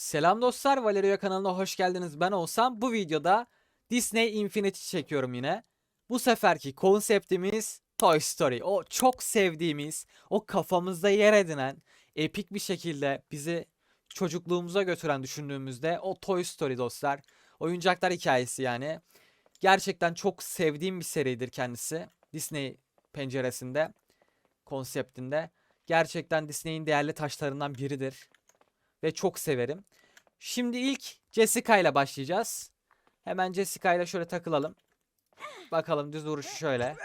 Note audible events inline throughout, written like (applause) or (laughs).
Selam dostlar, Valerio kanalına hoş geldiniz. Ben olsam bu videoda Disney Infinity çekiyorum yine. Bu seferki konseptimiz Toy Story. O çok sevdiğimiz, o kafamızda yer edinen, epik bir şekilde bizi çocukluğumuza götüren düşündüğümüzde o Toy Story dostlar. Oyuncaklar hikayesi yani. Gerçekten çok sevdiğim bir seridir kendisi. Disney penceresinde, konseptinde. Gerçekten Disney'in değerli taşlarından biridir ve çok severim. Şimdi ilk Jessica ile başlayacağız. Hemen Jessica ile şöyle takılalım. Bakalım düz vuruşu şöyle.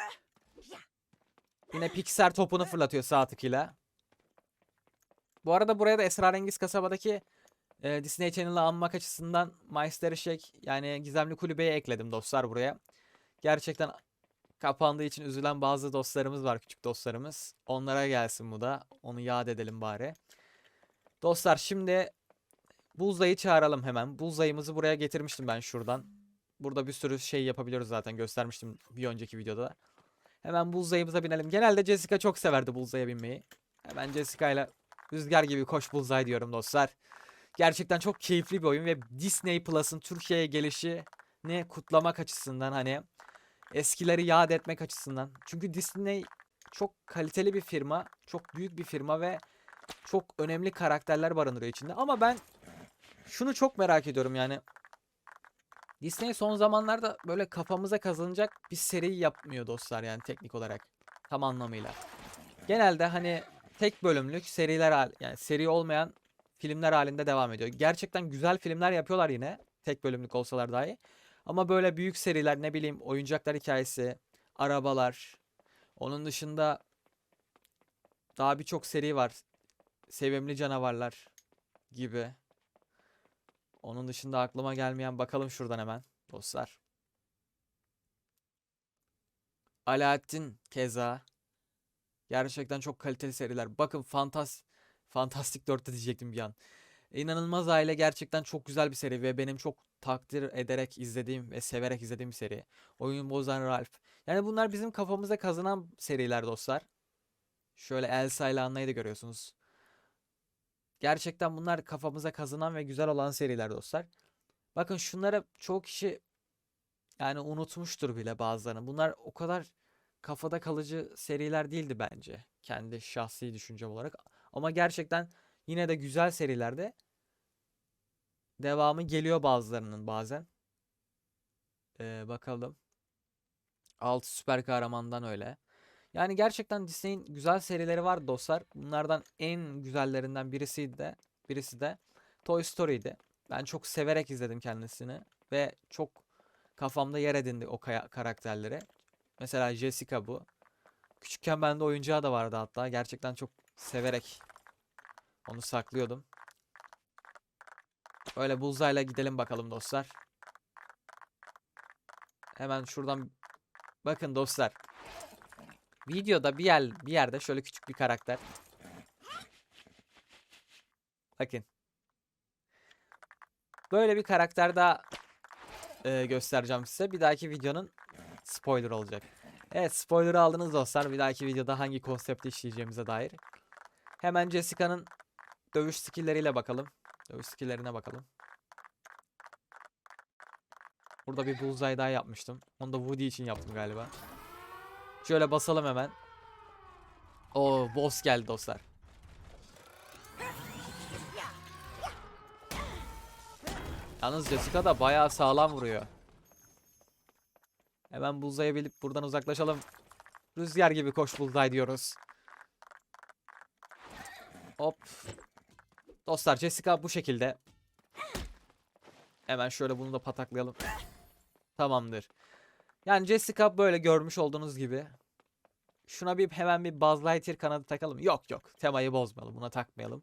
Yine Pixar topunu fırlatıyor sağ tıkıyla. Bu arada buraya da Esrarengiz kasabadaki e, Disney Channel'ı anmak açısından Meister Shake yani Gizemli Kulübe'yi ekledim dostlar buraya. Gerçekten kapandığı için üzülen bazı dostlarımız var, küçük dostlarımız. Onlara gelsin bu da. Onu yad edelim bari. Dostlar şimdi Bullseye'yi çağıralım hemen. Bullseye'ımızı buraya getirmiştim ben şuradan. Burada bir sürü şey yapabiliyoruz zaten göstermiştim bir önceki videoda. Hemen Bullseye'ımıza binelim. Genelde Jessica çok severdi Bullseye'ye binmeyi. Hemen Jessica ile rüzgar gibi koş Bullseye diyorum dostlar. Gerçekten çok keyifli bir oyun ve Disney Plus'ın Türkiye'ye gelişini kutlamak açısından hani eskileri yad etmek açısından. Çünkü Disney çok kaliteli bir firma, çok büyük bir firma ve çok önemli karakterler barındırıyor içinde. Ama ben şunu çok merak ediyorum yani. Disney son zamanlarda böyle kafamıza kazanacak bir seri yapmıyor dostlar yani teknik olarak. Tam anlamıyla. Genelde hani tek bölümlük seriler yani seri olmayan filmler halinde devam ediyor. Gerçekten güzel filmler yapıyorlar yine. Tek bölümlük olsalar dahi. Ama böyle büyük seriler ne bileyim oyuncaklar hikayesi, arabalar. Onun dışında daha birçok seri var. Sevimli canavarlar gibi. Onun dışında aklıma gelmeyen bakalım şuradan hemen dostlar. Alaaddin keza. Gerçekten çok kaliteli seriler. Bakın Fantas Fantastic 4'te diyecektim bir an. İnanılmaz Aile gerçekten çok güzel bir seri ve benim çok takdir ederek izlediğim ve severek izlediğim bir seri. Oyun bozan Ralph. Yani bunlar bizim kafamıza kazanan seriler dostlar. Şöyle Elsa ile Anna'yı da görüyorsunuz. Gerçekten bunlar kafamıza kazınan ve güzel olan seriler dostlar. Bakın şunlara çoğu kişi yani unutmuştur bile bazılarını. Bunlar o kadar kafada kalıcı seriler değildi bence. Kendi şahsi düşüncem olarak. Ama gerçekten yine de güzel serilerde devamı geliyor bazılarının bazen. Ee, bakalım. Altı süper kahramandan öyle. Yani gerçekten Disney'in güzel serileri var dostlar. Bunlardan en güzellerinden birisi de birisi de Toy Story'di. Ben çok severek izledim kendisini ve çok kafamda yer edindi o karakterleri. Mesela Jessica bu. Küçükken bende oyuncağı da vardı hatta. Gerçekten çok severek onu saklıyordum. Böyle Bullseye'la gidelim bakalım dostlar. Hemen şuradan bakın dostlar. Videoda bir yer bir yerde şöyle küçük bir karakter. Bakın. Böyle bir karakter daha e, göstereceğim size. Bir dahaki videonun spoiler olacak. Evet spoiler'ı aldınız dostlar. Bir dahaki videoda hangi konsepti işleyeceğimize dair. Hemen Jessica'nın dövüş skill'leriyle bakalım. Dövüş skill'lerine bakalım. Burada bir bullseye daha yapmıştım. Onu da Woody için yaptım galiba. Şöyle basalım hemen. O boss geldi dostlar. Yalnız Jessica da bayağı sağlam vuruyor. Hemen Bullseye'ye bilip buradan uzaklaşalım. Rüzgar gibi koş Bullseye diyoruz. Hop. Dostlar Jessica bu şekilde. Hemen şöyle bunu da pataklayalım. Tamamdır. Yani Jessica böyle görmüş olduğunuz gibi. Şuna bir hemen bir Buzz Lightyear kanadı takalım. Yok yok. Temayı bozmayalım. Buna takmayalım.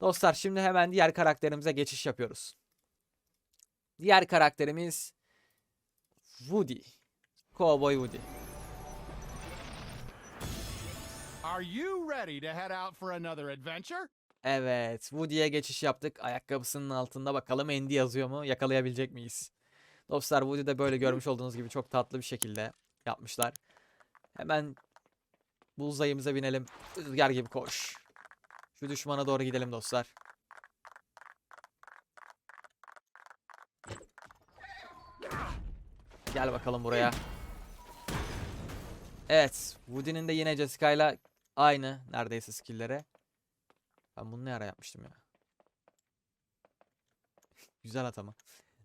Dostlar şimdi hemen diğer karakterimize geçiş yapıyoruz. Diğer karakterimiz Woody. Cowboy Woody. Are you ready to head out for another adventure? Evet, Woody'ye geçiş yaptık. Ayakkabısının altında bakalım Andy yazıyor mu? Yakalayabilecek miyiz? Dostlar Woody'de böyle görmüş olduğunuz gibi çok tatlı bir şekilde yapmışlar. Hemen buzayımıza binelim. Rüzgar gibi koş. Şu düşmana doğru gidelim dostlar. Gel bakalım buraya. Evet. Woody'nin de yine Jessica'yla aynı neredeyse skill'lere. Ben bunu ne ara yapmıştım ya. (laughs) Güzel atama.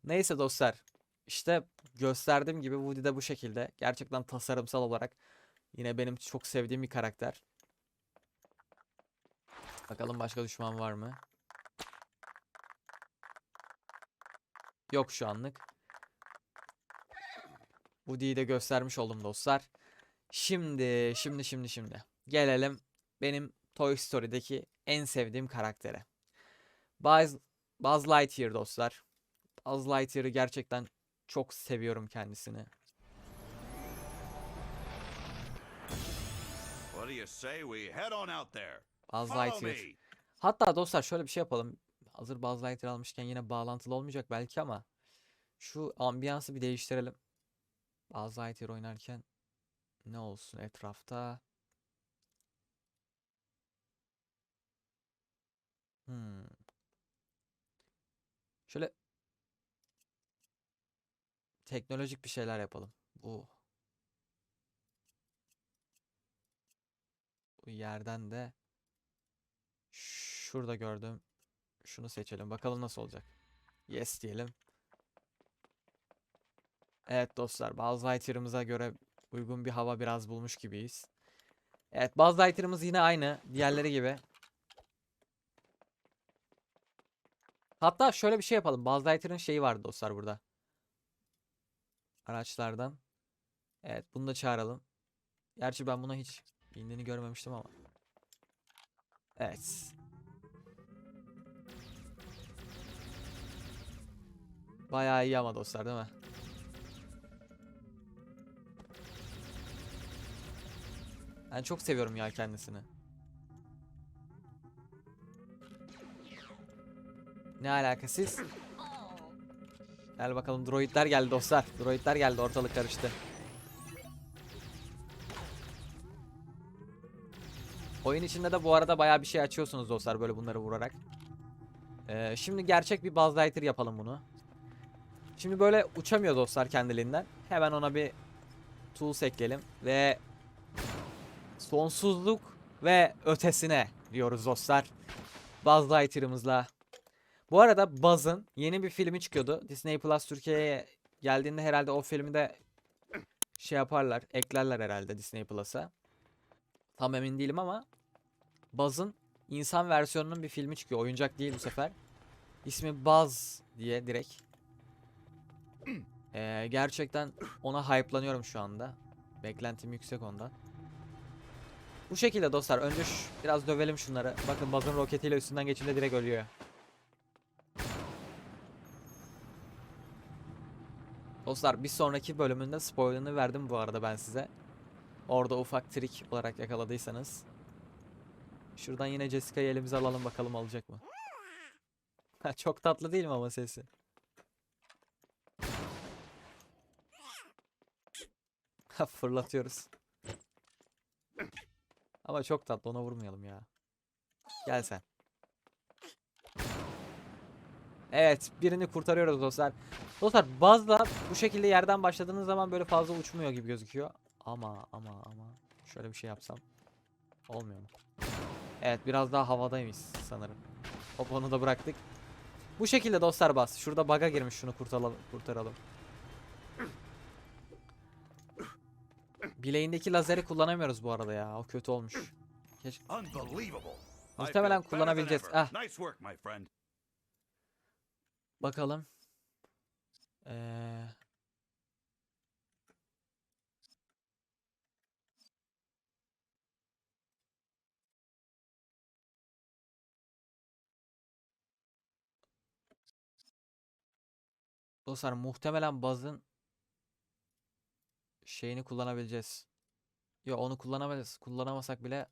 Neyse dostlar. İşte gösterdiğim gibi Woody de bu şekilde. Gerçekten tasarımsal olarak yine benim çok sevdiğim bir karakter. Bakalım başka düşman var mı? Yok şu anlık. Woody'yi de göstermiş oldum dostlar. Şimdi, şimdi, şimdi, şimdi. Gelelim benim Toy Story'deki en sevdiğim karaktere. Buzz, Buzz Lightyear dostlar. Buzz Lightyear'ı gerçekten çok seviyorum kendisini. What do you say we head on out there? Buzz Lightyear. Hatta dostlar şöyle bir şey yapalım. Hazır Buzz Lightyear almışken yine bağlantılı olmayacak belki ama şu ambiyansı bir değiştirelim. Buzz Lightyear oynarken ne olsun etrafta? Hmm. Şöyle teknolojik bir şeyler yapalım. Bu bu yerden de şurada gördüm. Şunu seçelim. Bakalım nasıl olacak. Yes diyelim. Evet dostlar. Buzz Lightyear'ımıza göre uygun bir hava biraz bulmuş gibiyiz. Evet Buzz Lightyear'ımız yine aynı. Diğerleri gibi. Hatta şöyle bir şey yapalım. Buzz Lightyear'ın şeyi vardı dostlar burada. Araçlardan. Evet bunu da çağıralım. Gerçi ben buna hiç indiğini görmemiştim ama. Evet. Bayağı iyi ama dostlar değil mi? Ben çok seviyorum ya kendisini. Ne alaka siz? Gel bakalım droidler geldi dostlar. Droidler geldi ortalık karıştı. Oyun içinde de bu arada bayağı bir şey açıyorsunuz dostlar böyle bunları vurarak. Ee, şimdi gerçek bir Buzz Lightyear yapalım bunu. Şimdi böyle uçamıyor dostlar kendiliğinden. Hemen ona bir tools ekleyelim ve sonsuzluk ve ötesine diyoruz dostlar. Buzz Lightyear'ımızla. Bu arada Buzz'ın yeni bir filmi çıkıyordu. Disney Plus Türkiye'ye geldiğinde herhalde o filmi de şey yaparlar, eklerler herhalde Disney Plus'a. Tam emin değilim ama Buzz'ın insan versiyonunun bir filmi çıkıyor. Oyuncak değil bu sefer. İsmi Buzz diye direkt. Ee, gerçekten ona hype'lanıyorum şu anda. Beklentim yüksek ondan. Bu şekilde dostlar. Önce biraz dövelim şunları. Bakın Buzz'ın roketiyle üstünden geçince direkt ölüyor. Dostlar bir sonraki bölümünde spoilerını verdim bu arada ben size. Orada ufak trik olarak yakaladıysanız. Şuradan yine Jessica'yı elimize alalım bakalım alacak mı? Çok tatlı değil mi ama sesi? Fırlatıyoruz. Ama çok tatlı ona vurmayalım ya. Gel sen. Evet birini kurtarıyoruz dostlar. Dostlar Buzz'la bu şekilde yerden başladığınız zaman böyle fazla uçmuyor gibi gözüküyor. Ama ama ama şöyle bir şey yapsam. Olmuyor mu? Evet biraz daha havadaymış sanırım. Hop onu da bıraktık. Bu şekilde dostlar bas. Şurada bug'a girmiş şunu kurtaralım. kurtaralım. Bileğindeki lazeri kullanamıyoruz bu arada ya. O kötü olmuş. I Muhtemelen kullanabileceğiz. Ah. Bakalım. Ee... Dostlar muhtemelen Buzz'ın şeyini kullanabileceğiz. Ya onu kullanamayız. Kullanamasak bile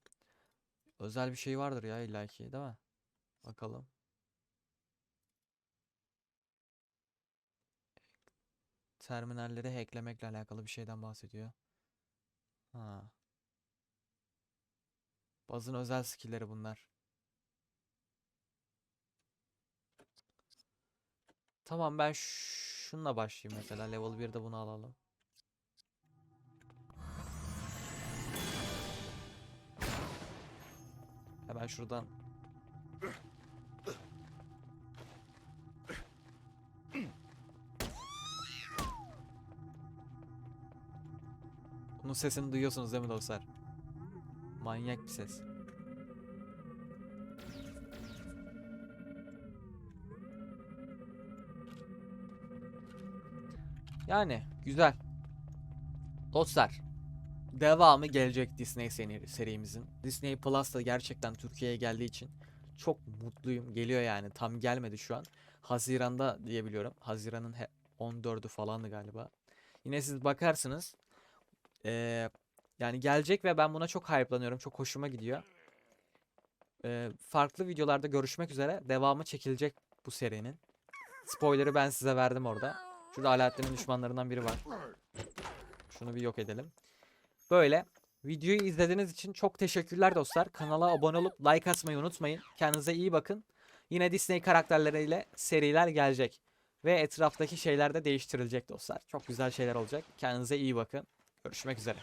özel bir şey vardır ya illaki değil mi? Bakalım. terminalleri hacklemekle alakalı bir şeyden bahsediyor. Ha. Bazın özel skill'leri bunlar. Tamam ben şunla başlayayım mesela. Level 1'de bunu alalım. Hemen şuradan Bunun sesini duyuyorsunuz değil mi dostlar? Manyak bir ses. Yani güzel. Dostlar devamı gelecek Disney seri, serimizin. Disney Plus da gerçekten Türkiye'ye geldiği için çok mutluyum. Geliyor yani tam gelmedi şu an. Haziranda diyebiliyorum. Haziran'ın he- 14'ü falandı galiba. Yine siz bakarsınız. Ee, yani gelecek ve ben buna çok hype'lanıyorum. Çok hoşuma gidiyor. Ee, farklı videolarda görüşmek üzere. Devamı çekilecek bu serinin. Spoiler'ı ben size verdim orada. Şurada Alaaddin'in düşmanlarından biri var. Şunu bir yok edelim. Böyle. Videoyu izlediğiniz için çok teşekkürler dostlar. Kanala abone olup like atmayı unutmayın. Kendinize iyi bakın. Yine Disney karakterleriyle seriler gelecek. Ve etraftaki şeyler de değiştirilecek dostlar. Çok güzel şeyler olacak. Kendinize iyi bakın. Görüşmek üzere.